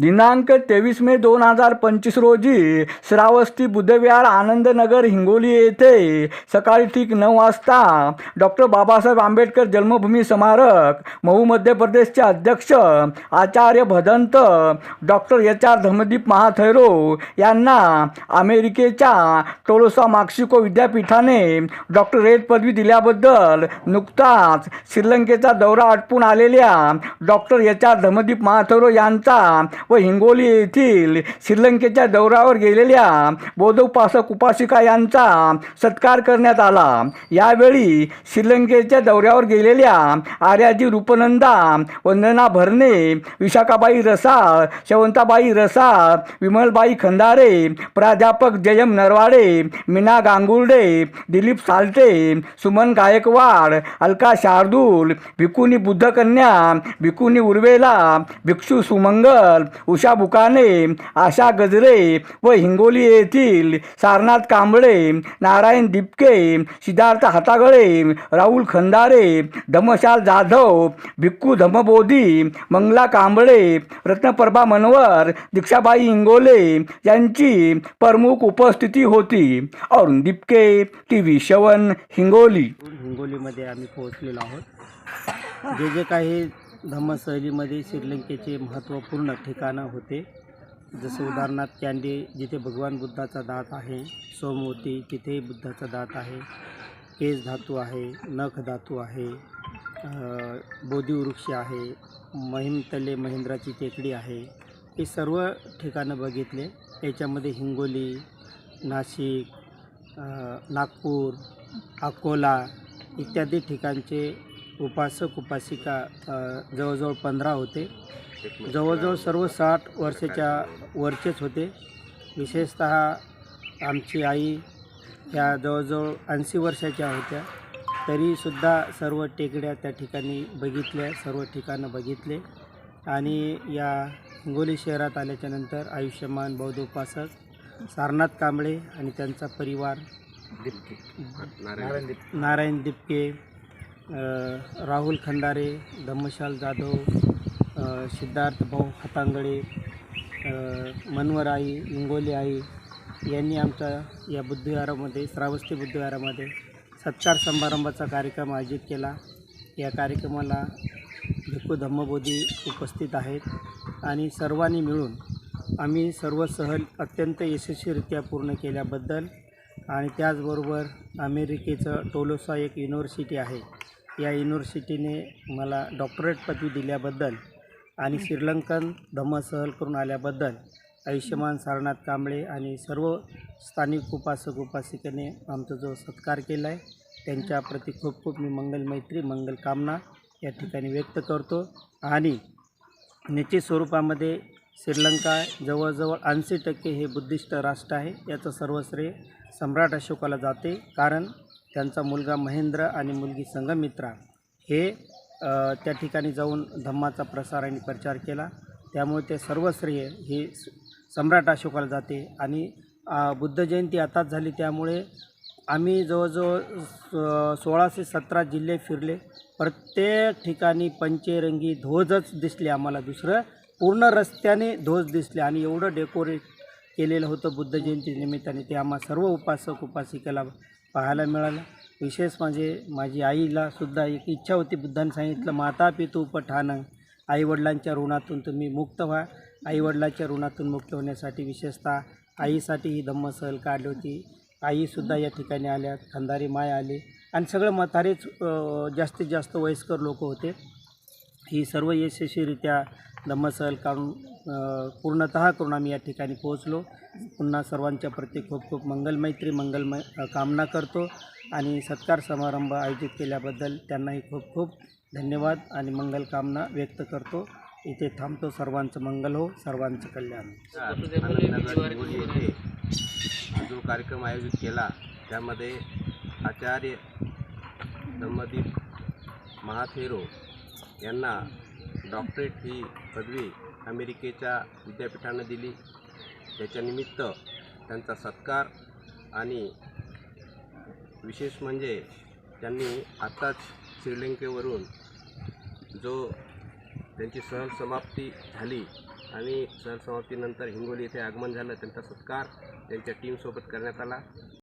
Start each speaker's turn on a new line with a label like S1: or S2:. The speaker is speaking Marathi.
S1: दिनांक तेवीस मे दोन हजार पंचवीस रोजी श्रावस्ती बुद्धविहार आनंदनगर हिंगोली येथे सकाळी ठीक नऊ वाजता डॉक्टर बाबासाहेब आंबेडकर जन्मभूमी स्मारक मऊ मध्य प्रदेशचे अध्यक्ष Acharya Bhadant doctor H R Dharmadeep Mahathero यांना अमेरिकेच्या टोलोसा माक्सिको विद्यापीठाने डॉक्टरेट पदवी दिल्याबद्दल नुकताच श्रीलंकेचा दौरा आटपून आलेल्या doctor H R Dharmadeep Mahathero यांचा व हिंगोली येथील श्रीलंकेच्या दौऱ्यावर गेलेल्या बौद्ध उपासक उपासिका यांचा सत्कार करण्यात आला. यावेळी श्रीलंकेच्या दौऱ्यावर गेलेल्या आर्याजी रूपनंदा वंदना भरणे विशाखाबाई रसाळ शवंताबाई रसाळ विमलबाई खंदारे प्राध्यापक जयम नरवाडे मीना गांगुर्डे दिलीप सालटे सुमन गायकवाड अलका शार्दूल भिकुनी बुद्धकन्या भिकुनी उर्वेला भिक्षू सुमंगल उषा बुकाने आशा गजरे व हिंगोली येथील सारनाथ कांबळे नारायण दिपके सिद्धार्थ हातागळे राहुल खंदारे धमशाल जाधव भिक्खू धमबोधी मंगला कांबळे रत्नप्रभा मनवर दीक्षाबाई इंगोले यांची प्रमुख उपस्थिती होती. अरुण दिपके टी व्ही शवन हिंगोली.
S2: हिंगोलीमध्ये आम्ही पोहोचलेलो आहोत. जे जे काही धम्मसहलीमध्ये श्रीलंकेचे महत्त्वपूर्ण ठिकाणं होते. जसं उदाहरणार्थ कॅन्डी जिथे भगवान बुद्धाचा दात आहे सोमवती तिथेही बुद्धाचा दात आहे केस धातू आहे नख धातू आहे बोधीवृक्ष आहे महिमतले महेंद्राची टेकडी आहे. हे सर्व ठिकाणं बघितले. याच्यामध्ये हिंगोली नाशिक नागपूर अकोला इत्यादी ठिकाणचे उपासक उपासिका जवळजवळ पंधरा होते. जवळजवळ सर्व साठ वर्षाच्या वरचेच होते. विशेषत आमची आई ह्या जवळजवळ ऐंशी वर्षाच्या होत्या. तरीसुद्धा सर्व टेकड्या त्या ठिकाणी बघितल्या सर्व ठिकाणं बघितले. आणि या हिंगोली शहरात आल्याच्यानंतर आयुष्यमान बौद्ध उपासक सारनाथ कांबळे आणि त्यांचा परिवार नारायण दिपके राहुल खंडारे धम्मशाल जाधव सिद्धार्थ भाऊ हातांगळे मनवर आई इंगोली आई यांनी आमच्या या बुद्धविहारामध्ये श्रावस्ती बुद्धविहारामध्ये सत्कार समारंभाचा कार्यक्रम आयोजित केला. या कार्यक्रमाला भिक्खू धम्मबोधी उपस्थित आहेत आणि सर्वांनी मिळून आम्ही सर्व सहल अत्यंत यशस्वीरित्या पूर्ण केल्याबद्दल आणि त्याचबरोबर अमेरिकेचं टोलोसा एक युनिव्हर्सिटी आहे. या युनिव्हर्सिटीने मला डॉक्टरेट पदवी दिल्याबद्दल आणि श्रीलंकन धम्म सहल करून आल्याबद्दल आयुष्यमान सारनाथ कांबळे आणि सर्व स्थानिक उपासक उपासिकेने आमचा जो सत्कार केला आहे त्यांच्याप्रती खूप खूप मी मंगल मैत्री मंगल कामना या ठिकाणी व्यक्त करतो. आणि निश्चित स्वरूपामध्ये श्रीलंका जवळजवळ ऐंशी टक्के हे बुद्धिस्ट राष्ट्र आहे. याचं सर्वश्रेय सम्राट अशोकाला जाते. कारण त्यांचा मुलगा महेंद्र आणि मुलगी संगमित्रा हे त्या ठिकाणी जाऊन धम्माचा प्रसार आणि प्रचार केला. त्यामुळे ते सर्व श्रेय हे स- सम्राट अशोकाला जाते आणि बुद्ध जयंती आताच झाली. त्यामुळे आम्ही जवळजवळ स- सोळाशे सतरा जिल्हे फिरले. प्रत्येक ठिकाणी पंचेरंगी ध्वजच दिसले आम्हाला. दुसरं पूर्ण रस्त्याने ध्वज दिसले आणि एवढं डेकोरेट केलेलं होतं बुद्ध जयंती निमित्ताने. ते आम्हा सर्व उपासक उपासिकेला पाहायला मिळालं. विशेष म्हणजे माझी आईला सुद्धा एक इच्छा होती बुद्धाने सांगितलं माता पितू पठाणं आईवडिलांच्या ऋणातून तुम्ही मुक्त व्हा. आईवडिलांच्या ऋणातून मुक्त होण्यासाठी विशेषतः आईसाठी ही धम्मसहल काढली होती. आईसुद्धा या ठिकाणी आल्या खंदारी माय आली आणि सगळं म्हातारेच जास्तीत जास्त वयस्कर लोक होते. ही सर्व यशस्वीरित्या धम्मसहल काढून पूर्णतः करून आम्ही या ठिकाणी पोहोचलो. पुन्हा सर्वांच्या प्रत्येक खूप खूप मंगलमैत्री मंगलमय कामना करतो. आणि सत्कार समारंभ आयोजित केल्याबद्दल त्यांनाही खूप खूप धन्यवाद आणि मंगल कामना व्यक्त करतो. इथे थांबतो. सर्वांचं मंगल हो सर्वांचं कल्याण.
S3: येथे जो कार्यक्रम आयोजित केला त्यामध्ये आचार्य धम्मदीप महाथेरो यांना डॉक्टरेट ही पदवी अमेरिकेच्या विद्यापीठानं दिली. त्याच्यानिमित्त त्यांचा सत्कार आणि विशेष म्हणजे त्यांनी आत्ताच श्रीलंकेवरून जो त्यांची सहल समाप्ती झाली आणि सहलसमाप्तीनंतर हिंगोली येथे आगमन झालं त्यांचा सत्कार त्यांच्या टीमसोबत करण्यात आला.